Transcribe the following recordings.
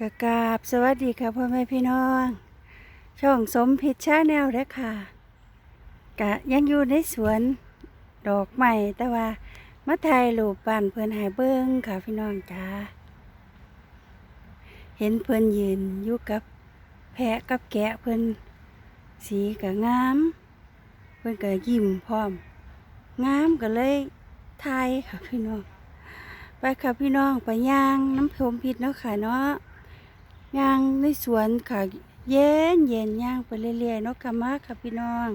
กะกาบสวัสดีค่ะพ่อแม่พี่น้อง ช่องสมพิชชาแนลเด้อค่ะ กะยังอยู่ในสวนดอกไม้แต่ว่ามาถ่ายรูปบ้านเพิ่อนหายเบิ้งค่ะพี่น้องจ้าเห็นเพิ่อนยืนอยู่กับแพะกับแกะเพิ่อนสีกะงาม เพิ่อนก็ยิ้มพร้อม งามก็เลยถ่ายค่ะพี่น้องไปค่ะพี่น้องไปย่างน้ำพรมพิษเนาะค่ะเนาะ ย่างในสวนค่ะ เย็นเย็นย่างไปเรื่อยๆนาะค่ะมาค่ะพี่น้อง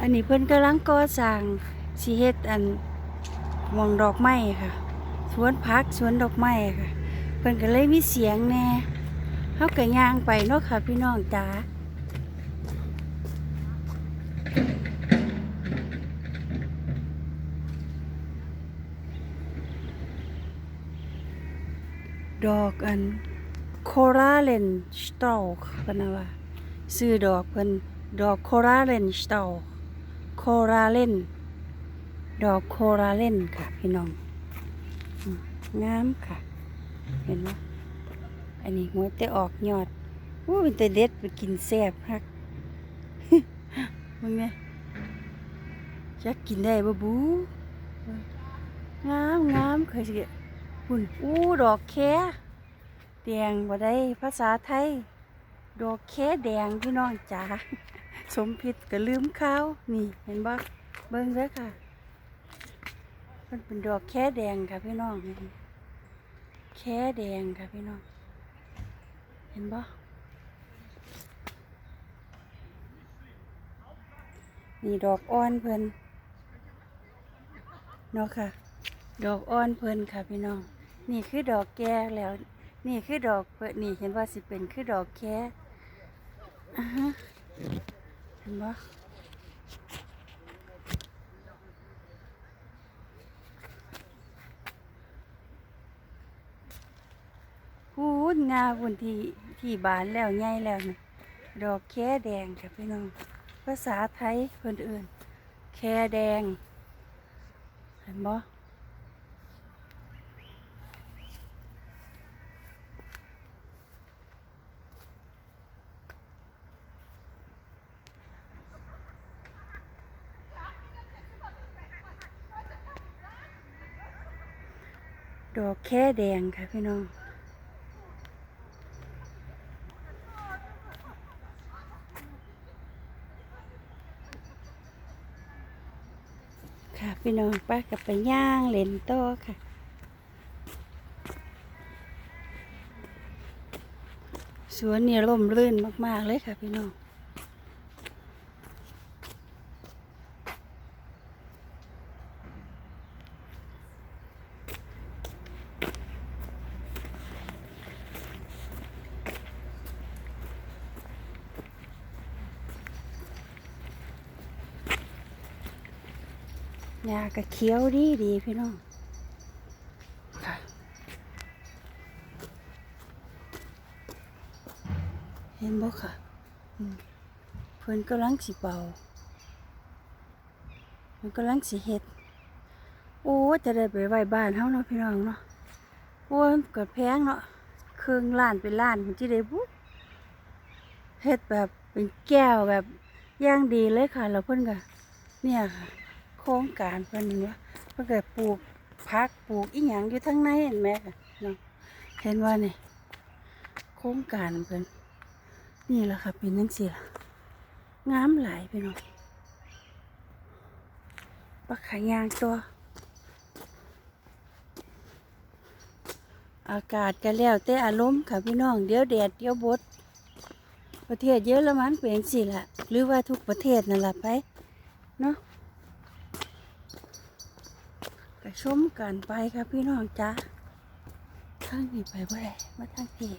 อันนี้เพิ่อนกำลังก่อสร้างสีเฮ็ดอันหมองดอกไม้ค่ะ สวนพักสวนดอกไม้ค่ะ เพิ่อนก็เลยมีเสียงแน่เฮาก็ย่างไปเนาะค่ะพี่น้องจ๋า ดอกอันโคราเลนสตอลเพิ่นนะว่าซื้อดอกเพิ่นดอกโคราเลนสตอลโคราเลนดอกโคราเลนค่ะพี่น้องงามค่ะ เห็นไหมอันนี้หัวแต่ออกยอดอู้เป็นแต่เด็ดไปกินแซ่บฮักมึงเนี่ยจักกินได้บ่บูงามงามเคยสิ หุ่นอู้ดอกแคแดงบ่ได้ภาษาไทย ดอกแคแดงพี่น้องจ๋าสมพิษก็ลืมข้าวนี่เห็นบ่เบิ่งเด้อค่ะ มันเป็นดอกแค่แดงค่ะพี่น้องแค่แดงค่ะพี่น้อง เห็นบ่นี่ดอกอ่อนเพิ่นเนาะค่ะ ดอกอ่อนเพิ่นค่ะพี่น้อง นี่คือดอกแก่แล้ว นี่คือดอกเพิ่นนี่เห็นว่าสิเป็นคือดอกแค่อ่าฮะเห็นบ่พูนงาพุ่นที่ที่บานแล้วใหญ่แล้วนะดอกแค่แดงค่ะพี่น้อง ภาษาไทยเพิ่นอื่น แค่แดง เห็นบ่ ดอกแค่แดงค่ะพี่น้อง ค่ะพี่น้องป้ากับไปย่างเลนโตอค่ะ สวนเนี่ยร่มรื่นมาก ๆ เลยค่ะพี่น้อง ยาก็เคี้ยวดีดีพี่น้องค่ะเห็นบ่ค่ะเพิ่อนกำลังสิเป่าเพิ่นกำลังสิเฮ็ด โอ้จะได้ไปไว้บ้านเฮาเนาะพี่น้องเนาะโอ้ยมันเกิดแพงเนาะเครื่องล้านเป็นล้านมันสิได้บุ๊เฮ็ดแบบเป็นแก้วแบบย่างดีเลยค่ะแล้วเพิ่อนก็เนี่ยค่ะ ครงการเพิ่นนี่ว่าเพิ่นก็ปลูกผักปลูกอีหยังอยู่ทั้งในเห็นไหมค่ะเนาะเห็นว่านี่โครงการเพิ่นนี่แหละค่ะเป็นจังซี่ล่ะงามหลายพี่น้องปลาขายางตัว อากาศก็แล้วแต่อารมณ์ค่ะพี่น้องเดี๋ยวแดดเดี๋ยวบดประเทศเยอะละมันเป็นสิละหรือว่าทุกประเทศนั่นแหละไปเนาะ ก็ชมกันไปครับพี่น้องจ้าทางนี้ไปบ่ได้มาทางนี้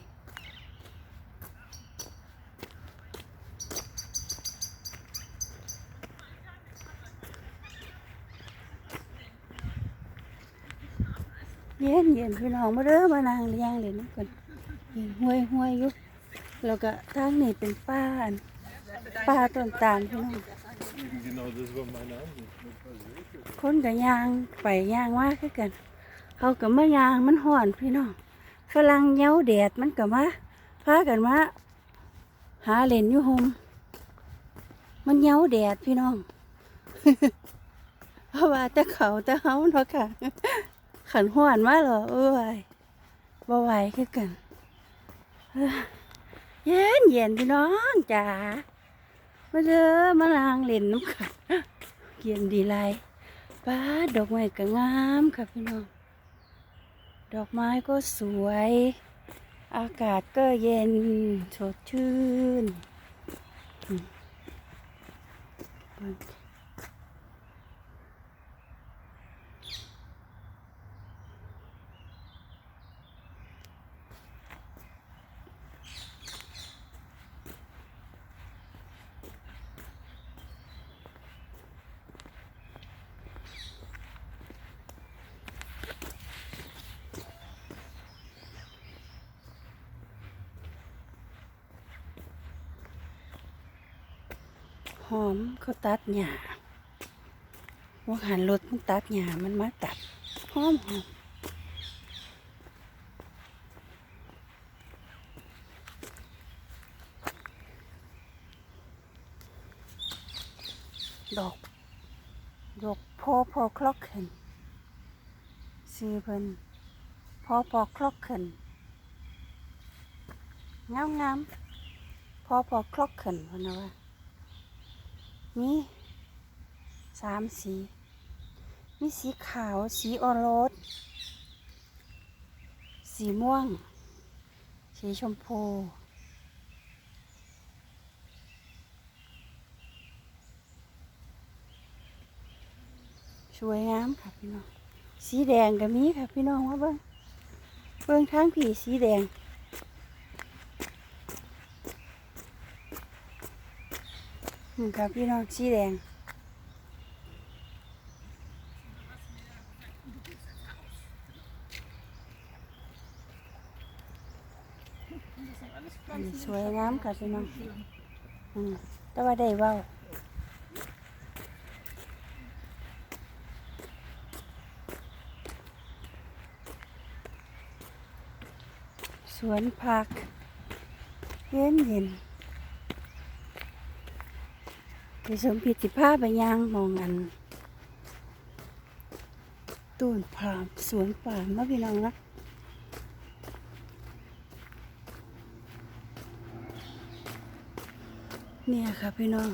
เย็นเย็นพี่น้องมาเด้อมานางเลี้ยงเลยนะกันย็นห้วยห้วยยู่แล้วก็ทางนี้เป็นป้านป้าต้นตาลพี่น้อง คนกับยางไปยางว่าคือกันเขากับมายางมันห่อนพี่น้องฝรั่งเหย้าแดดมันกับมาพากันมาหาเล่นอยู่โฮมมันเหย้าแดดพี่น้องเพราะว่าแต่เขาแต่เฮาเนาะค่ะ ขันห่อนมาเหรอเอ้ยบ่ไหวคือกันเย็นเย็นพี่น้องจ๋ามาเด้อมาลางเล่นน้ำขันเย็นดีไร ป้าดอกไม้ก็งามค่ะพี่น้อง ดอกไม้ก็สวย อากาศก็เย็นสดชื่น หอมเขาตัดหญ้าว่าหันรถมันตัดหญ้ามันมาตัดหอมหอมดอกดอกพอพอคลอกขึ้นซื้อเพิ่นพอพอคลอกขึ้นงามงามพอพอคลอกขึ้นเพิ่นนะว่า มีสามสี มีสีขาว สีออโรส สีม่วง สีชมพู สวยงามค่ะพี่น้อง สีแดงก็มีค่ะพี่น้องว่าเบิ้งเบิ้งทางผีสีแดง นี่ค่ะพี่น้องสีแดงสวยงามค่ะพี่น้องอืมแต่ว่าได้ว่าสวนผักเย็นเย็น ไปสมพิธิผ้าไปย่างมองอันต้นพรามสวนป่ามมาพี่น้องนะเนี่ยค่ะพี่น้อง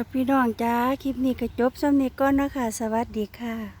ครับพี่น้องจ้า คลิปนี้ก็จบสำนี้ก่อนนะคะ สวัสดีค่ะ